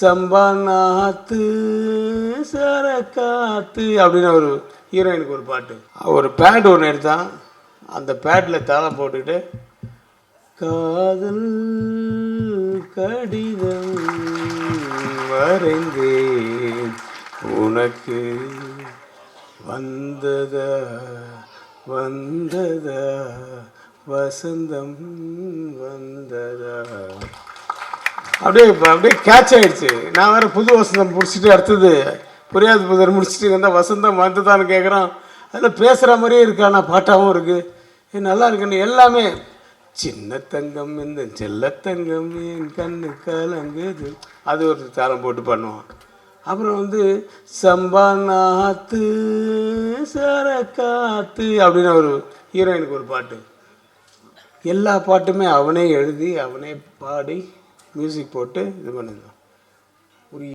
சம்பாநாத்து சரக்காத்து அப்படின்னு ஒரு ஹீரோயினுக்கு ஒரு பாட்டு. ஒரு பேட் ஒன்று எடுத்தான் அந்த பேட்டில் தலை போட்டுக்கிட்டு காதல் கடிதம் வரைந்தேன் உனக்கு வந்ததா வந்ததா வசந்தம் வந்ததா? அப்படியே அப்படியே கேட்ச் ஆயிடுச்சு. நான் வேற புது வசந்தம் முடிச்சுட்டு அடுத்தது புரியாது புதர் முடிச்சுட்டு வந்தால் வசந்தம் வந்துதான்னு கேட்குறான் அதில் பேசுகிற மாதிரியே இருக்கா நான் பாட்டாகவும் இருக்குது நல்லா இருக்குன்னு எல்லாமே. சின்ன தங்கம் இந்த செல்லத்தங்கம் என் கண்ணு கலங்குது. அது ஒரு தாளம் போட்டு பண்ணுவான். அப்புறம் வந்து சம்பா நாத்து சர காத்து அப்படின்னு ஒரு ஹீரோயினுக்கு ஒரு பாட்டு. எல்லா பாட்டுமே அவனே எழுதி அவனே பாடி மியூசிக் போட்டு இது பண்ணிடலாம்.